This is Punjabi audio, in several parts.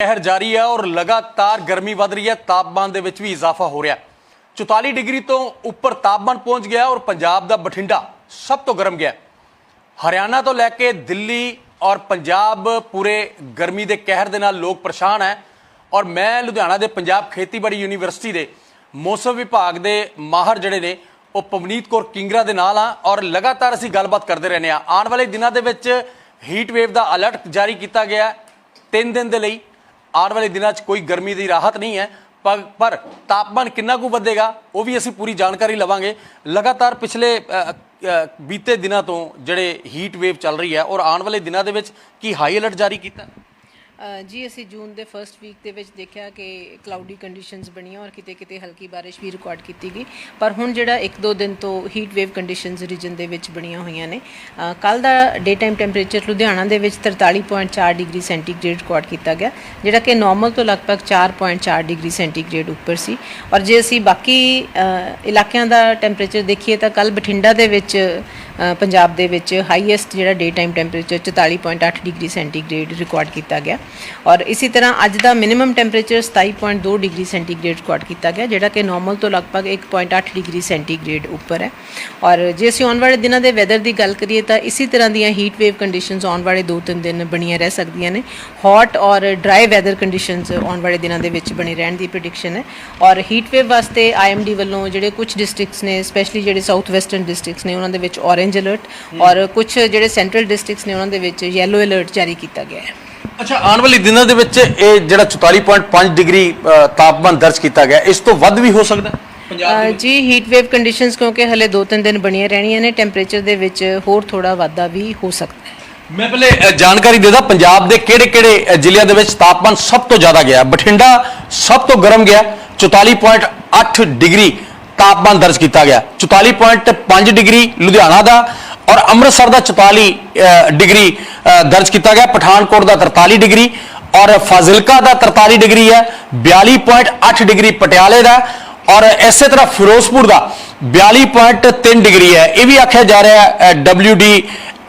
ਕਹਿਰ ਜਾਰੀ ਹੈ ਔਰ ਲਗਾਤਾਰ ਗਰਮੀ ਵਧ ਰਹੀ ਹੈ, ਤਾਪਮਾਨ ਦੇ ਵਿੱਚ ਵੀ ਇਜ਼ਾਫਾ ਹੋ ਰਿਹਾ ਹੈ। 44 ਡਿਗਰੀ ਤੋਂ ਉੱਪਰ ਤਾਪਮਾਨ ਪਹੁੰਚ ਗਿਆ ਔਰ ਪੰਜਾਬ ਦਾ ਬਠਿੰਡਾ ਸਭ ਤੋਂ ਗਰਮ ਗਿਆ ਹਰਿਆਣਾ ਤੋਂ ਲੈ ਕੇ ਦਿੱਲੀ ਔਰ ਪੰਜਾਬ ਪੂਰੇ ਗਰਮੀ ਦੇ ਕਹਿਰ ਦੇ ਨਾਲ ਲੋਕ ਪਰੇਸ਼ਾਨ ਹੈ ਔਰ ਮੈਂ ਲੁਧਿਆਣਾ ਦੇ ਪੰਜਾਬ ਖੇਤੀਬਾੜੀ ਯੂਨੀਵਰਸਿਟੀ ਦੇ ਮੌਸਮ ਵਿਭਾਗ ਦੇ ਮਾਹਰ ਜਿਹੜੇ ਨੇ, ਉਹ ਪਵਨੀਤ ਕੌਰ ਕਿੰਗਰਾ ਦੇ ਨਾਲ ਆ ਔਰ ਲਗਾਤਾਰ ਅਸੀਂ ਗੱਲਬਾਤ ਕਰਦੇ ਰਹਿੰਦੇ ਆ ਆਉਣ ਵਾਲੇ ਦਿਨਾਂ ਦੇ ਵਿੱਚ ਹੀਟ ਵੇਵ ਦਾ ਅਲਰਟ ਜਾਰੀ ਕੀਤਾ ਗਿਆ ਹੈ। ਤਿੰਨ ਦਿਨ ਦੇ ਲਈ ਆਉਣ ਵਾਲੇ ਦਿਨਾਂ 'ਚ ਕੋਈ ਗਰਮੀ ਦੀ ਰਾਹਤ ਨਹੀਂ ਹੈ, ਪਰ ਤਾਪਮਾਨ ਕਿੰਨਾ ਕੁ ਵਧੇਗਾ, ਉਹ ਵੀ ਅਸੀਂ ਪੂਰੀ ਜਾਣਕਾਰੀ ਲਵਾਂਗੇ। ਲਗਾਤਾਰ ਪਿਛਲੇ ਬੀਤੇ ਦਿਨਾਂ ਤੋਂ ਜਿਹੜੇ ਹੀਟ ਵੇਵ ਚੱਲ ਰਹੀ ਹੈ, ਔਰ ਆਉਣ ਵਾਲੇ ਦਿਨਾਂ ਦੇ ਵਿੱਚ ਕੀ ਹਾਈ ਅਲਰਟ ਜਾਰੀ ਕੀਤਾ? ਜੀ, ਅਸੀਂ ਜੂਨ ਦੇ ਫਰਸਟ ਵੀਕ ਦੇ ਵਿੱਚ ਦੇਖਿਆ ਕਿ ਕਲਾਉਡੀ ਕੰਡੀਸ਼ਨਸ ਬਣੀਆਂ ਔਰ ਕਿਤੇ ਕਿਤੇ ਹਲਕੀ ਬਾਰਿਸ਼ ਵੀ ਰਿਕਾਰਡ ਕੀਤੀ ਗਈ। ਪਰ ਹੁਣ ਜਿਹੜਾ 1-2 ਦਿਨ ਤੋਂ ਹੀਟ ਵੇਵ ਕੰਡੀਸ਼ਨਸ ਰੀਜਨ ਦੇ ਵਿੱਚ ਬਣੀਆਂ ਹੋਈਆਂ ਨੇ ਕੱਲ ਦਾ ਡੇ ਟਾਈਮ ਟੈਂਪਰੇਚਰ ਲੁਧਿਆਣਾ ਦੇ ਵਿੱਚ 43.4 ਡਿਗਰੀ ਸੈਂਟੀਗ੍ਰੇਡ ਰਿਕਾਰਡ ਕੀਤਾ ਗਿਆ, ਜਿਹੜਾ ਕਿ ਨਾਰਮਲ ਤੋਂ ਲਗਭਗ 4.4 ਡਿਗਰੀ ਸੈਂਟੀਗ੍ਰੇਡ ਉੱਪਰ ਸੀ। ਔਰ ਜੇ ਅਸੀਂ ਬਾਕੀ ਇਲਾਕਿਆਂ ਦਾ ਟੈਂਪਰੇਚਰ ਦੇਖੀਏ ਤਾਂ ਕੱਲ ਬਠਿੰਡਾ ਦੇ ਵਿੱਚ ਪੰਜਾਬ ਦੇ ਵਿੱਚ ਹਾਈਐਸਟ ਜਿਹੜਾ day time temperature 44.8 degree centigrade record ਕੀਤਾ ਗਿਆ। ਔਰ ਇਸੇ ਤਰ੍ਹਾਂ ਅੱਜ ਦਾ minimum temperature 27.2 degree centigrade record ਕੀਤਾ ਗਿਆ, ਜਿਹੜਾ ਕਿ ਨਾਰਮਲ ਤੋਂ ਲਗਭਗ 1.8 ਡਿਗਰੀ ਸੈਂਟੀਗ੍ਰੇਡ ਉੱਪਰ ਹੈ। ਔਰ ਜੇ ਅਸੀਂ ਆਉਣ ਵਾਲੇ ਦਿਨਾਂ ਦੇ ਵੈਦਰ ਦੀ ਗੱਲ ਕਰੀਏ ਤਾਂ ਇਸੇ ਤਰ੍ਹਾਂ ਦੀਆਂ ਹੀਟ ਵੇਵ ਕੰਡੀਸ਼ਨਸ ਆਉਣ ਵਾਲੇ 2-3 ਦਿਨ ਬਣੀਆਂ ਰਹਿ ਸਕਦੀਆਂ ਨੇ। ਹੌਟ ਔਰ ਡਰਾਈ ਵੈਦਰ ਕੰਡੀਸ਼ਨਸ ਆਉਣ ਵਾਲੇ ਦਿਨਾਂ ਦੇ ਵਿੱਚ ਬਣੇ ਰਹਿਣ ਦੀ ਪ੍ਰੈਡਿਕਸ਼ਨ ਹੈ। ਔਰ ਹੀਟ ਵੇਵ ਵਾਸਤੇ ਆਈਐਮਡੀ ਵੱਲੋਂ ਜਿਹੜੇ ਕੁਝ ਡਿਸਟ੍ਰਿਕਟਸ ਨੇ ਸਪੈਸ਼ਲੀ ਜਿਹੜੇ ਸਾਊਥ ਵੈਸਟਰਨ ਡਿਸਟ੍ਰਿਕਟਸ ਨੇ, ਉਹਨਾਂ ਦੇ ਵਿੱਚ ਔਰੇਂਜ ਅਲਰਟ ਔਰ ਕੁਝ ਜਿਹੜੇ ਸੈਂਟਰਲ ਡਿਸਟ੍ਰਿਕਟਸ ਨੇ ਉਹਨਾਂ ਦੇ ਵਿੱਚ ਯੈਲੋ ਅਲਰਟ ਜਾਰੀ ਕੀਤਾ ਗਿਆ ਹੈ। ਅੱਛਾ ਆਉਣ ਵਾਲੇ ਦਿਨਾਂ ਦੇ ਵਿੱਚ ਇਹ ਜਿਹੜਾ 44.5 ਡਿਗਰੀ ਅ, ਤਾਪਮਾਨ ਦਰਜ ਕੀਤਾ ਗਿਆ ਇਸ ਤੋਂ ਵੱਧ ਵੀ ਹੋ ਸਕਦਾ ਹੈ ਪੰਜਾਬ ਅ, ਜੀ ਹੀਟ ਵੇਵ ਕੰਡੀਸ਼ਨਸ ਕਿਉਂਕਿ ਹਲੇ 2-3 ਦਿਨ ਬਣੀਆਂ ਰਹਿਣੀਆਂ ਨੇ ਟੈਂਪਰੇਚਰ ਦੇ ਵਿੱਚ ਹੋਰ ਥੋੜਾ ਵਾਧਾ ਵੀ ਹੋ ਸਕਦਾ ਹੈ। ਮੈਂ ਪਹਿਲੇ ਅ, ਜਾਣਕਾਰੀ ਦੇਦਾ ਪੰਜਾਬ ਦੇ ਕਿਹੜੇ-ਕਿਹੜੇ ਅ, ਜ਼ਿਲ੍ਹਿਆਂ ਦੇ ਵਿੱਚ ਤਾਪਮਾਨ ਸਭ ਤੋਂ ਜ਼ਿਆਦਾ ਗਿਆ? ਬਠਿੰਡਾ ਸਭ ਤੋਂ ਗਰਮ ਗਿਆ 44.8 ਡਿਗਰੀ। ਤਾਪਮਾਨ ਦਰਜ ਕੀਤਾ ਗਿਆ। 44.5 ਡਿਗਰੀ ਲੁਧਿਆਣਾ ਦਾ ਔਰ ਅੰਮ੍ਰਿਤਸਰ ਦਾ 44 ਡਿਗਰੀ ਦਰਜ ਕੀਤਾ ਗਿਆ। ਪਠਾਨਕੋਟ ਦਾ 43 ਡਿਗਰੀ ਔਰ ਫਾਜ਼ਿਲਕਾ ਦਾ 43 ਡਿਗਰੀ ਹੈ। 42.8 ਡਿਗਰੀ ਪਟਿਆਲੇ ਦਾ ਔਰ ਇਸੇ ਤਰ੍ਹਾਂ ਫਿਰੋਜ਼ਪੁਰ ਦਾ 42.3 ਡਿਗਰੀ ਹੈ। ਇਹ ਵੀ ਆਖਿਆ ਜਾ ਰਿਹਾ ਹੈ WD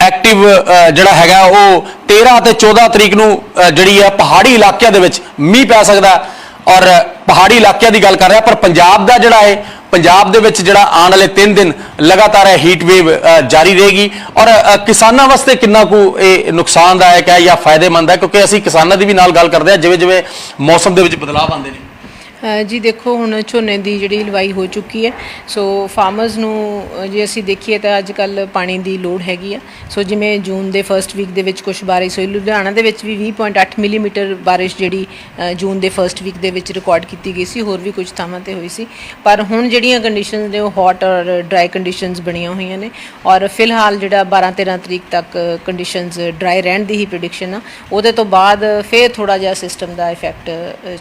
ਐਕਟਿਵ ਜਿਹੜਾ ਹੈਗਾ, ਉਹ 13 ਅਤੇ 14 ਤਰੀਕ ਨੂੰ ਜਿਹੜੀ ਹੈ, ਪਹਾੜੀ ਇਲਾਕਿਆਂ ਦੇ ਵਿੱਚ ਮੀਂਹ ਪੈ ਸਕਦਾ। ਔਰ ਪਹਾੜੀ ਇਲਾਕਿਆਂ ਦੀ ਗੱਲ ਕਰ ਰਿਹਾ, ਪਰ ਪੰਜਾਬ ਦਾ ਜਿਹੜਾ ਹੈ ਪੰਜਾਬ ਦੇ ਵਿੱਚ ਜਿਹੜਾ ਆਉਣ ਵਾਲੇ 3 ਦਿਨ ਲਗਾਤਾਰ ਇਹ ਹੀਟ ਵੇਵ ਜਾਰੀ ਰਹੇਗੀ। ਔਰ ਕਿਸਾਨਾਂ ਵਾਸਤੇ ਕਿੰਨਾ ਕੁ ਇਹ ਨੁਕਸਾਨਦਾਇਕ ਹੈ ਜਾਂ ਫਾਇਦੇਮੰਦ ਹੈ? ਕਿਉਂਕਿ ਅਸੀਂ ਕਿਸਾਨਾਂ ਦੀ ਵੀ ਨਾਲ ਗੱਲ ਕਰਦੇ ਹਾਂ ਜਿਵੇਂ ਜਿਵੇਂ ਮੌਸਮ ਦੇ ਵਿੱਚ ਬਦਲਾਅ ਆਉਂਦੇ ਨੇ। ਜੀ ਦੇਖੋ, ਹੁਣ ਝੋਨੇ ਦੀ ਜਿਹੜੀ ਲਵਾਈ ਹੋ ਚੁੱਕੀ ਹੈ। ਸੋ ਫਾਰਮਰਸ ਨੂੰ ਜੇ ਅਸੀਂ ਦੇਖੀਏ ਤਾਂ ਅੱਜ ਕੱਲ ਪਾਣੀ ਦੀ ਲੋੜ ਹੈਗੀ ਆ। ਸੋ ਜਿਵੇਂ ਜੂਨ ਦੇ ਫਰਸਟ ਵੀਕ ਦੇ ਵਿੱਚ ਕੁਝ ਬਾਰਿਸ਼ ਹੋਈ, ਲੁਧਿਆਣਾ ਦੇ ਵਿੱਚ ਵੀ 20.8 ਮਿਲੀਮੀਟਰ ਬਾਰਿਸ਼ ਜਿਹੜੀ ਜੂਨ ਦੇ ਫਰਸਟ ਵੀਕ ਦੇ ਵਿੱਚ ਰਿਕਾਰਡ ਕੀਤੀ ਗਈ ਸੀ, ਹੋਰ ਵੀ ਕੁਝ ਥਾਵਾਂ ਤੇ ਹੋਈ ਸੀ। ਪਰ ਹੁਣ ਜਿਹੜੀਆਂ ਕੰਡੀਸ਼ਨਸ ਨੇ, ਉਹ ਹੌਟ ਔਰ ਡਰਾਈ ਕੰਡੀਸ਼ਨਸ ਬਣੀਆਂ ਹੋਈਆਂ ਨੇ। ਔਰ ਫਿਲਹਾਲ ਜਿਹੜਾ 12 13 ਤਰੀਕ ਤੱਕ ਕੰਡੀਸ਼ਨਸ ਡਰਾਈ ਰਹਿਣ ਦੀ ਹੀ ਪ੍ਰੈਡਿਕਸ਼ਨ ਆ, ਉਹਦੇ ਤੋਂ ਬਾਅਦ ਫੇਰ ਥੋੜਾ ਜਿਹਾ ਸਿਸਟਮ ਦਾ ਇਫੈਕਟ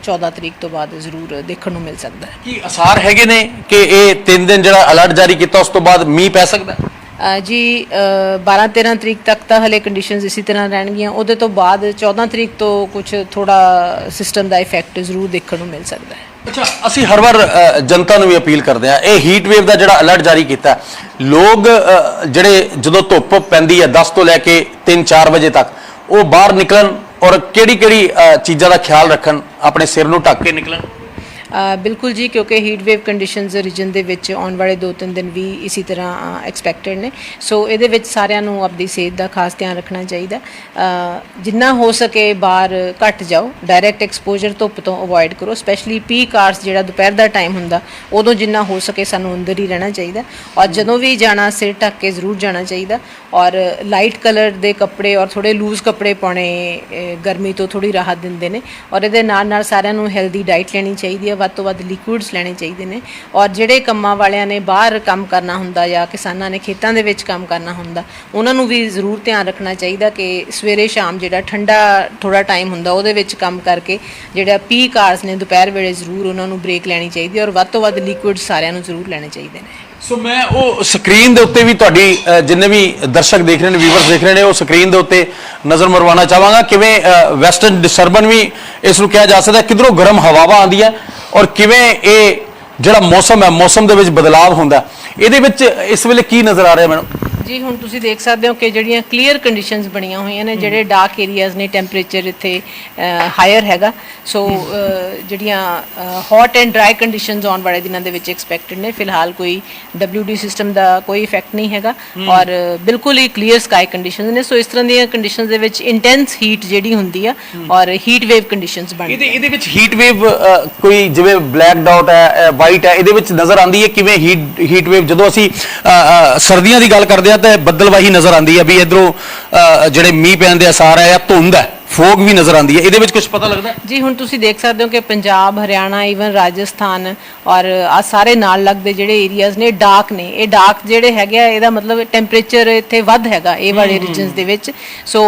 14 ਤਰੀਕ ਤੋਂ ਬਾਅਦ ਜ਼ਰੂਰ ਦੇਖਣ ਨੂੰ ਮਿਲ ਸਕਦਾ ਹੈ। ਕੀ ਅਸਾਰ ਹੈਗੇ ਨੇ ਕਿ ਇਹ 3 ਦਿਨ ਜਿਹੜਾ ਅਲਰਟ ਜਾਰੀ ਕੀਤਾ ਉਸ ਤੋਂ ਬਾਅਦ ਮੀਂਹ ਪੈ ਸਕਦਾ ਹੈ? ਜੀ 12 13 ਤਰੀਕ ਤੱਕ ਤਾਂ ਹਲੇ ਕੰਡੀਸ਼ਨਸ ਇਸੇ ਤਰ੍ਹਾਂ ਰਹਿਣਗੀਆਂ। ਉਹਦੇ ਤੋਂ ਬਾਅਦ 14 ਤਰੀਕ ਤੋਂ ਕੁਝ ਥੋੜਾ ਸਿਸਟਮ ਦਾ ਇਫੈਕਟ ਜ਼ਰੂਰ ਦੇਖਣ ਨੂੰ ਮਿਲ ਸਕਦਾ ਹੈ। ਅੱਛਾ ਅਸੀਂ ਹਰ ਵਾਰ ਜਨਤਾ ਨੂੰ ਵੀ ਅਪੀਲ ਕਰਦੇ ਆ ਇਹ ਹੀਟ ਵੇਵ ਦਾ ਜਿਹੜਾ ਅਲਰਟ ਜਾਰੀ ਕੀਤਾ ਲੋਕ ਜਿਹੜੇ ਜਦੋਂ ਧੁੱਪ ਪੈਂਦੀ ਹੈ 10 ਤੋਂ ਲੈ ਕੇ 3-4 ਵਜੇ ਤੱਕ ਉਹ ਬਾਹਰ ਨਿਕਲਣ ਔਰ ਕਿਹੜੀ ਕਿਹੜੀ ਚੀਜ਼ਾਂ ਦਾ ਖਿਆਲ ਰੱਖਣ ਆਪਣੇ ਸਿਰ ਨੂੰ ਢੱਕ ਕੇ ਨਿਕਲਣ? ਬਿਲਕੁਲ ਜੀ, ਕਿਉਂਕਿ ਹੀਟ ਵੇਵ ਕੰਡੀਸ਼ਨਸ ਰੀਜਨ ਦੇ ਵਿੱਚ ਆਉਣ ਵਾਲੇ 2-3 ਦਿਨ ਵੀ ਇਸੇ ਤਰ੍ਹਾਂ ਐਕਸਪੈਕਟਡ ਨੇ। ਸੋ ਇਹਦੇ ਵਿੱਚ ਸਾਰਿਆਂ ਨੂੰ ਆਪਣੀ ਸਿਹਤ ਦਾ ਖਾਸ ਧਿਆਨ ਰੱਖਣਾ ਚਾਹੀਦਾ। ਜਿੰਨਾ ਹੋ ਸਕੇ ਬਾਹਰ ਘੱਟ ਜਾਓ। ਡਾਇਰੈਕਟ ਐਕਸਪੋਜ਼ਰ ਧੁੱਪ ਤੋਂ ਅਵੋਇਡ ਕਰੋ। ਸਪੈਸ਼ਲੀ ਪੀਕ ਆਵਰਸ ਜਿਹੜਾ ਦੁਪਹਿਰ ਦਾ ਟਾਈਮ ਹੁੰਦਾ, ਉਦੋਂ ਜਿੰਨਾ ਹੋ ਸਕੇ ਸਾਨੂੰ ਅੰਦਰ ਹੀ ਰਹਿਣਾ ਚਾਹੀਦਾ। ਔਰ ਜਦੋਂ ਵੀ ਜਾਣਾ, ਸਿਰ ਢੱਕ ਕੇ ਜ਼ਰੂਰ ਜਾਣਾ ਚਾਹੀਦਾ। ਔਰ ਲਾਈਟ ਕਲਰ ਦੇ ਕੱਪੜੇ ਔਰ ਥੋੜੇ ਲੂਜ਼ ਕੱਪੜੇ ਪਾਉਣੇ ਗਰਮੀ ਤੋਂ ਥੋੜੀ ਰਾਹਤ ਦਿੰਦੇ ਨੇ। ਔਰ ਇਹਦੇ ਨਾਲ ਨਾਲ ਸਾਰਿਆਂ ਨੂੰ ਹੈਲਦੀ ਡਾਈਟ ਲੈਣੀ ਚਾਹੀਦੀ ਹੈ ਵੱਧ ਤੋਂ ਵੱਧ ਲਿਕੁਇਡਸ ਲੈਣੇ ਚਾਹੀਦੇ ਨੇ। ਔਰ ਜਿਹੜੇ ਕੰਮਾਂ ਵਾਲਿਆਂ ਨੇ ਬਾਹਰ ਕੰਮ ਕਰਨਾ ਹੁੰਦਾ ਜਾਂ ਕਿਸਾਨਾਂ ਨੇ ਖੇਤਾਂ ਦੇ ਵਿੱਚ ਕੰਮ ਕਰਨਾ ਹੁੰਦਾ, ਉਹਨਾਂ ਨੂੰ ਵੀ ਜ਼ਰੂਰ ਧਿਆਨ ਰੱਖਣਾ ਚਾਹੀਦਾ ਕਿ ਸਵੇਰੇ ਸ਼ਾਮ ਜਿਹੜਾ ਠੰਡਾ ਥੋੜਾ ਟਾਈਮ ਹੁੰਦਾ, ਉਹਦੇ ਵਿੱਚ ਕੰਮ ਕਰਕੇ ਜਿਹੜਾ ਪੀਕ ਆਰਸ ਨੇ ਦੁਪਹਿਰ ਵੇਲੇ ਜ਼ਰੂਰ ਉਹਨਾਂ ਨੂੰ ਬ੍ਰੇਕ ਲੈਣੀ ਚਾਹੀਦੀ ਹੈ ਔਰ ਵੱਧ ਤੋਂ ਵੱਧ ਲਿਕੁਇਡ ਸਾਰਿਆਂ ਨੂੰ ਜ਼ਰੂਰ ਲੈਣੇ ਚਾਹੀਦੇ ਨੇ। ਸੋ ਮੈਂ ਉਹ ਸਕਰੀਨ ਦੇ ਉੱਤੇ ਵੀ ਤੁਹਾਡੀ ਜਿੰਨੇ ਵੀ ਦਰਸ਼ਕ ਦੇਖ ਰਹੇ ਨੇ ਵੀਵਰਸ ਦੇਖ ਰਹੇ ਨੇ, ਉਹ ਸਕਰੀਨ ਦੇ ਉੱਤੇ ਨਜ਼ਰ ਮਰਵਾਉਣਾ ਚਾਹਾਂਗਾ। ਕਿਵੇਂ ਵੈਸਟਰਨ ਡਿਸਟਰਬਨ ਵੀ ਇਸ ਨੂੰ ਕਿਹਾ ਜਾ ਸਕਦਾ, ਕਿਧਰੋਂ ਗਰਮ ਹਵਾਵਾਂ ਆਉਂਦੀਆਂ ਔਰ ਕਿਵੇਂ ਇਹ ਜਿਹੜਾ ਮੌਸਮ ਹੈ, ਮੌਸਮ ਦੇ ਵਿੱਚ ਬਦਲਾਅ ਹੁੰਦਾ ਇਹਦੇ ਵਿੱਚ ਇਸ ਵੇਲੇ ਕੀ ਨਜ਼ਰ ਆ ਰਿਹਾ ਮੈਨੂੰ ਜੀ ਹੁਣ ਤੁਸੀਂ ਦੇਖ ਸਕਦੇ ਹੋ ਕਿ ਜਿਹੜੀਆਂ ਕਲੀਅਰ ਕੰਡੀਸ਼ਨਸ ਬਣੀਆਂ ਹੋਈਆਂ ਨੇ ਜਿਹੜੇ ਡਾਰਕ ਏਰੀਆਜ਼ ਨੇ ਟੈਂਪਰੇਚਰ ਇੱਥੇ ਹਾਇਰ ਹੈਗਾ। ਸੋ ਜਿਹੜੀਆਂ ਹੌਟ ਐਂਡ ਡਰਾਈ ਕੰਡੀਸ਼ਨਸ ਆਉਣ ਵਾਲੇ ਦਿਨਾਂ ਦੇ ਵਿੱਚ ਐਕਸਪੈਕਟਡ ਨੇ। ਫਿਲਹਾਲ ਕੋਈ WD ਸਿਸਟਮ ਦਾ ਕੋਈ ਇਫੈਕਟ ਨਹੀਂ ਹੈਗਾ। ਔਰ ਬਿਲਕੁਲ ਹੀ ਕਲੀਅਰ ਸਕਾਈ ਕੰਡੀਸ਼ਨਸ ਨੇ। ਸੋ ਇਸ ਤਰ੍ਹਾਂ ਦੀਆਂ ਕੰਡੀਸ਼ਨਸ ਦੇ ਵਿੱਚ ਇੰਟੈਂਸ ਹੀਟ ਜਿਹੜੀ ਹੁੰਦੀ ਆ ਔਰ ਹੀਟ ਵੇਵ ਕੰਡੀਸ਼ਨਸ ਬਣਦੀਆਂ ਇਹਦੇ ਇਹਦੇ ਵਿੱਚ ਹੀਟ ਵੇਵ ਕੋਈ ਜਿਵੇਂ ਬਲੈਕ ਡਾਟ ਹੈ ਵਾਈਟ ਹੈ ਇਹਦੇ ਵਿੱਚ ਨਜ਼ਰ ਆਉਂਦੀ ਹੈ ਕਿਵੇਂ ਹੀਟ ਹੀਟ ਵੇਵ ਜਦੋਂ ਅਸੀਂ ਸਰਦੀਆਂ ਦੀ ਗੱਲ ਕਰਦੇ ਆ ਤਾਂ ਬੱਦਲਵਾਹੀ ਨਜ਼ਰ ਆਉਂਦੀ ਹੈ ਵੀ ਇਧਰੋਂ ਜਿਹੜੇ ਮੀਂਹ ਪੈਣ ਦੇ ਅਸਾਰ ਹੈ ਜਾਂ ਧੁੰਦ ਹੈ। ਫੋਗ ਵੀ ਨਜ਼ਰ ਆਉਂਦੀ ਹੈ। ਇਹਦੇ ਵਿੱਚ ਕੁਝ ਪਤਾ ਲੱਗਦਾ ਹੈ? ਜੀ ਹੁਣ ਤੁਸੀਂ ਦੇਖ ਸਕਦੇ ਹੋ ਕਿ ਪੰਜਾਬ ਹਰਿਆਣਾ ਈਵਨ ਰਾਜਸਥਾਨ ਔਰ ਆ ਸਾਰੇ ਨਾਲ ਲੱਗਦੇ ਜਿਹੜੇ ਏਰੀਆਜ਼ ਨੇ ਡਾਰਕ ਨੇ। ਇਹ ਡਾਰਕ ਜਿਹੜੇ ਹੈਗੇ ਆ ਇਹਦਾ ਮਤਲਬ ਟੈਂਪਰੇਚਰ ਇੱਥੇ ਵੱਧ ਹੈਗਾ ਇਹ ਵਾਲੇ ਰੀਜਨਸ ਦੇ ਵਿੱਚ। ਸੋ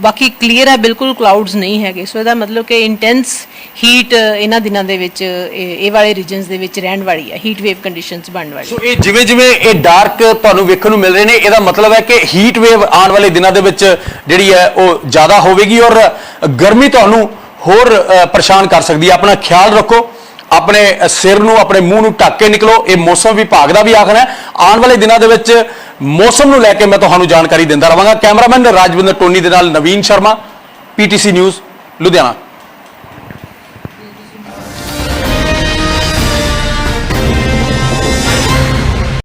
ਬਾਕੀ ਕਲੀਅਰ ਹੈ ਬਿਲਕੁਲ ਕਲਾਉਡਸ ਨਹੀਂ ਹੈਗੇ। ਸੋ ਇਹਦਾ ਮਤਲਬ ਕਿ ਇੰਟੈਂਸ ਹੀਟ ਇਹਨਾਂ ਦਿਨਾਂ ਦੇ ਵਿੱਚ ਇਹ ਇਹ ਵਾਲੇ ਰੀਜਨਸ ਦੇ ਵਿੱਚ ਰਹਿਣ ਵਾਲੀ ਹੈ ਹੀਟ ਵੇਵ ਕੰਡੀਸ਼ਨਸ ਬਣਨ ਵਾਲੀ। ਸੋ ਇਹ ਜਿਵੇਂ ਜਿਵੇਂ ਇਹ ਡਾਰਕ ਤੁਹਾਨੂੰ ਵੇਖਣ ਨੂੰ ਮਿਲ ਰਹੇ ਨੇ ਇਹਦਾ ਮਤਲਬ ਹੈ ਕਿ ਹੀਟ ਵੇਵ ਆਉਣ ਵਾਲੇ ਦਿਨਾਂ ਦੇ ਵਿੱਚ ਜਿਹੜੀ ਹੈ ਉਹ ਜ਼ਿਆਦਾ ਹੋਵੇਗੀ ਔਰ ਗਰਮੀ ਤੁਹਾਨੂੰ ਹੋਰ ਪਰੇਸ਼ਾਨ ਕਰ ਸਕਦੀ ਹੈ। ਆਪਣਾ ਖਿਆਲ ਰੱਖੋ, ਆਪਣੇ ਸਿਰ ਨੂੰ, ਆਪਣੇ ਮੂੰਹ ਨੂੰ ਢੱਕ ਕੇ ਨਿਕਲੋ। ਇਹ ਮੌਸਮ ਵਿਭਾਗ ਦਾ ਵੀ ਆਖਣਾ ਹੈ। ਆਉਣ ਵਾਲੇ ਦਿਨਾਂ ਦੇ ਵਿੱਚ ਮੌਸਮ ਨੂੰ ਲੈ ਕੇ ਮੈਂ ਤੁਹਾਨੂੰ ਜਾਣਕਾਰੀ ਦਿੰਦਾ ਰਵਾਂਗਾ। ਕੈਮਰਾਮੈਨ ਰਾਜਵਿੰਦਰ ਟੋਨੀ ਦੇ ਨਾਲ ਨਵੀਨ ਸ਼ਰਮਾ, ਪੀਟੀਸੀ ਨਿਊਜ਼, ਲੁਧਿਆਣਾ।